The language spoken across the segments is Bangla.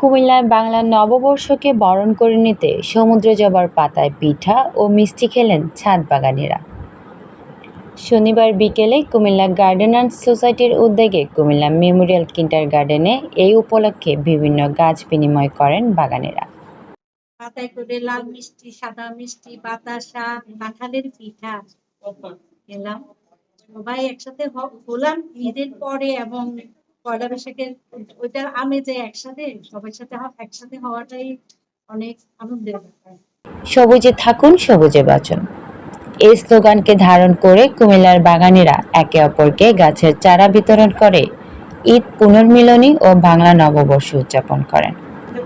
কুমিল্লায় বাংলা নববর্ষকে বরণ করে নিতে সমুদ্র জবার পাতায় পিঠা ও মিষ্টি খেলেন ছাদ বাগানিরা। শনিবার বিকেলে কুমিল্লা গার্ডেনার্স সোসাইটির উদ্যোগে কুমিল্লা মেমোরিয়াল কিন্টার গার্ডেনে এই উপলক্ষে বিভিন্ন গাছ বিনিময় করেন বাগানিরা। পাতায় করে লাল মিষ্টি, সাদা মিষ্টি, বাতাসা কাঁঠালের পিঠা খেলাম। সবাই একসাথে হলাম ঈদের পরে এবং পয়লা বৈশাখের ওইটার আমেজে একসাথে সবার সাথে একসাথে হওয়াটাই অনেক আনন্দের ব্যাপার। সবুজে থাকুন সবুজে বাঁচুন। এই স্লোগানকে ধারণ করে কুমিল্লার বাগানিরা একে অপরকে গাছের চারা বিতরণ করে ঈদ পুনর্মিলনী ও বাংলা নববর্ষ উদযাপন করেন।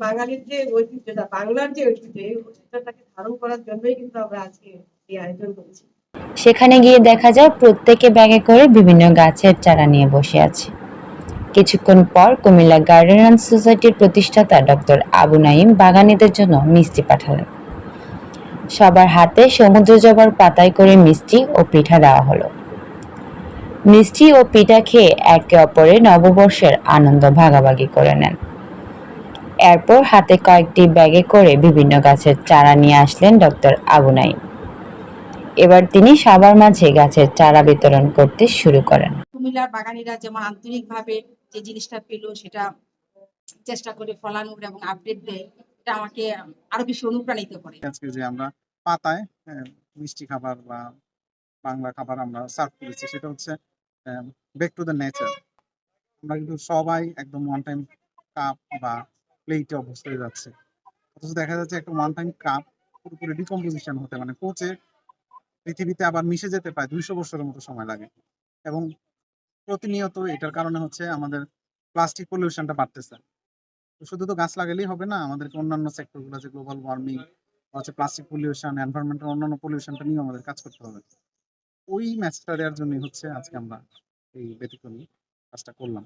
বাঙালির যে ঐতিহ্যটা বাংলার যে ঐতিহ্য এই ঐতিহ্যটাকে ধারণ করার জন্যই কিন্তু আমরা আজকে এই আয়োজন করেছি। সেখানে গিয়ে দেখা যায় প্রত্যেকে ব্যাগে করে বিভিন্ন গাছের চারা নিয়ে বসে আছে। কিছুক্ষণ পর কুমিল্লা গার্ডেনার্স সোসাইটির প্রতিষ্ঠাতা ডক্টর আবু নাইম বাগানীদের জন্য মিষ্টি পাঠালেন। সবার হাতে সমুদ্র জবার পাতায় করে মিষ্টি ও পিঠা দেওয়া হলো। মিষ্টি ও পিঠা খেয়ে একে অপরের নববর্ষের আনন্দ ভাগাভাগি করে নেন। এরপর হাতে কয়েকটি ব্যাগে করে বিভিন্ন গাছের চারা নিয়ে আসলেন ডক্টর আবু নাইম এবার তিনি সবার মাঝে গাছের চারা বিতরণ করতে শুরু করেন। কুমিল্লার বাগানিরা যেমন আন্তরিক ভাবে যে জিনিসটা পেল সেটা চেষ্টা করে ফলানোর এবং আপডেট দেয়, এটা আমাকে আরও বেশি অনুপ্রাণিত করে। আজকে যে আমরা পাতায় মিষ্টি খাবার বা বাংলা খাবার আমরা সার্ভ করেছি, সেটা হচ্ছে ব্যাক টু দ্য নেচার আমরা কিন্তু সবাই একদম ওয়ান টাইম কাপ বা প্লেটে অভ্যস্ত হয়ে যাচ্ছে। অথচ দেখা যাচ্ছে একটা ওয়ান টাইম কাপ পুরোপুরি ডিকম্পোজিশন হতে মানে পচে পৃথিবীতে আবার মিশে যেতে প্রায় দুইশো বছরের মতো সময় লাগে। এবং প্রতিনিয়ত এটার কারণে হচ্ছে আমাদের প্লাস্টিক পলিউশনটা বাড়তেছে। শুধু তো গাছ লাগালেই হবে না, আমাদেরকে অন্যান্য সেক্টরগুলো গ্লোবাল ওয়ার্মিং হচ্ছে প্লাস্টিক পলিউশন এনভায়রনমেন্টাল অন্যান্য পলিউশনটা নিয়ে আমাদের কাজ করতে হবে। ওই ম্যাচটা দেওয়ার জন্যই হচ্ছে আজকে আমরা এই ব্যতিক্রমী কাজটা করলাম।